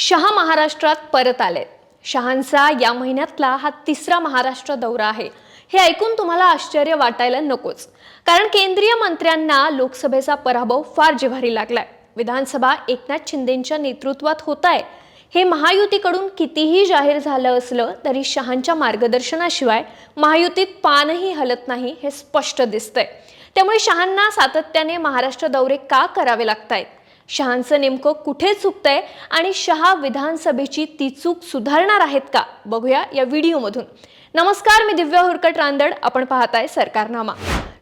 शहा महाराष्ट्रात परत आलेत. शहांचा या महिन्यातला हा तिसरा महाराष्ट्र दौरा आहे. हे ऐकून तुम्हाला आश्चर्य वाटायला नकोच. कारण केंद्रीय मंत्र्यांना लोकसभेचा पराभव फार जिव्हारी लागलाय. विधानसभा एकनाथ शिंदेच्या नेतृत्वात होत आहे हे महायुतीकडून कितीही जाहीर झालं असलं तरी शहांच्या मार्गदर्शनाशिवाय महायुतीत पानही हलत नाही हे स्पष्ट दिसतंय. त्यामुळे शहांना सातत्याने महाराष्ट्र दौरे का करावे लागतायत? शहांचं नेमकं कुठे चुकतंय आणि शहा विधानसभेची ती चूक सुधारणार आहेत का? बघूया या व्हिडिओमधून. नमस्कार मी दिव्या हुरकट रांदड आपण पाहताय सरकारनामा.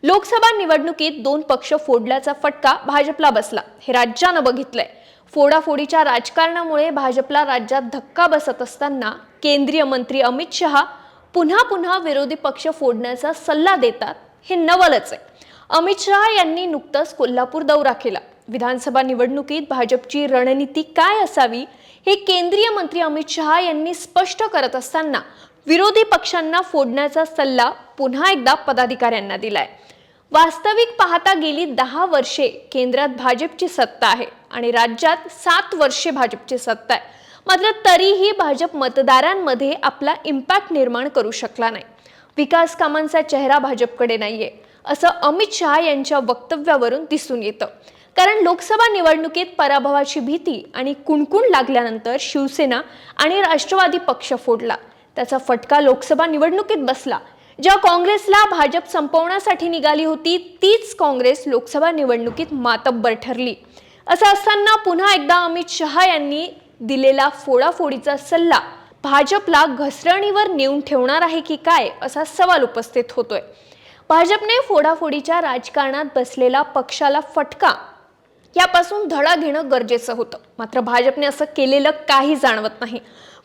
लोकसभा निवडणुकीत दोन पक्ष फोडल्याचा फटका भाजपला बसला. हे राज्यानं बघितलंय. फोडाफोडीच्या राजकारणामुळे भाजपला राज्यात धक्का बसत असताना केंद्रीय मंत्री अमित शहा पुन्हा पुन्हा विरोधी पक्ष फोडण्याचा सल्ला देतात हे नवलच आहे. अमित शहा यांनी नुकतंच कोल्हापूर दौरा केला. विधानसभा निवडणुकीत भाजपची रणनीती काय असावी हे केंद्रीय मंत्री अमित शहा यांनी स्पष्ट करत असताना विरोधी पक्षांना फोडण्याचा सल्ला पुन्हा एकदा पदाधिकाऱ्यांना दिलाय. वास्तविक पाहता गेली दहा वर्षे केंद्रात भाजपची सत्ता आहे आणि राज्यात सात वर्षे भाजपची सत्ता आहे. मात्र तरीही भाजप मतदारांमध्ये आपला इम्पॅक्ट निर्माण करू शकला नाही. विकास कामांचा चेहरा भाजपकडे नाहीये असं अमित शहा यांच्या वक्तव्यावरून दिसून येतं. कारण लोकसभा निवडणुकीत पराभवाची भीती आणि कुणकुण लागल्यानंतर शिवसेना आणि राष्ट्रवादी पक्ष फोडला. त्याचा फटका लोकसभा निवडणुकीत बसला. ज्या काँग्रेसला भाजप संपवण्यासाठी निघाली होती तीच काँग्रेस लोकसभा निवडणुकीत मातब्बर ठरली. असं असताना पुन्हा एकदा अमित शहा यांनी दिलेला फोडाफोडीचा सल्ला भाजपला घसरणीवर नेऊन ठेवणार आहे की काय असा सवाल उपस्थित होतोय. भाजपने फोडाफोडीच्या राजकारणात बसलेला पक्षाला फटका यापासून धडा घेणं गरजेचं होतं. मात्र भाजपने असं केलेलं काही जाणवत नाही.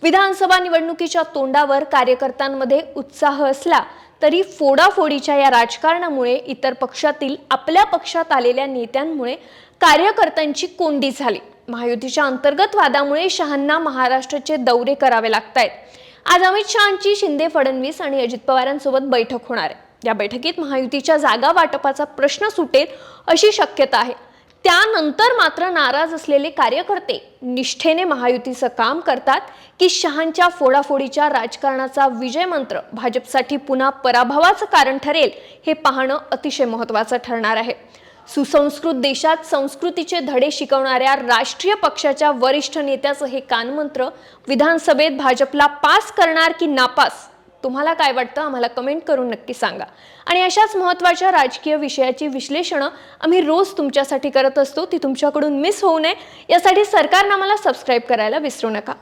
विधानसभा निवडणुकीच्या तोंडावर कार्यकर्त्यांमध्ये उत्साह असला तरी फोडाफोडीच्या या राजकारणामुळे इतर पक्षातील आपल्या पक्षात आलेल्या नेत्यांमुळे कार्यकर्त्यांची कोंडी झाली. महायुतीच्या अंतर्गत वादामुळे शहांना महाराष्ट्राचे दौरे करावे लागतायत. आज अमित शहांची शिंदे फडणवीस आणि अजित पवारांसोबत बैठक होणार आहे. या बैठकीत महायुतीच्या जागा वाटपाचा प्रश्न सुटेल अशी शक्यता आहे. त्यानंतर मात्र नाराज असलेले कार्यकर्ते निष्ठेने महायुतीचं काम करतात की शहांच्या फोडाफोडीच्या राजकारणाचा विजय मंत्र भाजपसाठी पुन्हा पराभवाचं कारण ठरेल हे पाहणं अतिशय महत्त्वाचं ठरणार आहे. सुसंस्कृत देशात संस्कृतीचे धडे शिकवणाऱ्या राष्ट्रीय पक्षाच्या वरिष्ठ नेत्याचं हे कानमंत्र विधानसभेत भाजपला पास करणार की नापास? तुम्हाला काय वाटतं आम्हाला कमेंट करून नक्की सांगा. आणि अशाच महत्त्वाच्या राजकीय विषयाची विश्लेषणं आम्ही रोज तुमच्यासाठी करत असतो. ती तुमच्याकडून मिस होऊ नये. यासाठी सरकारनामाला सबस्क्राईब करायला विसरू नका.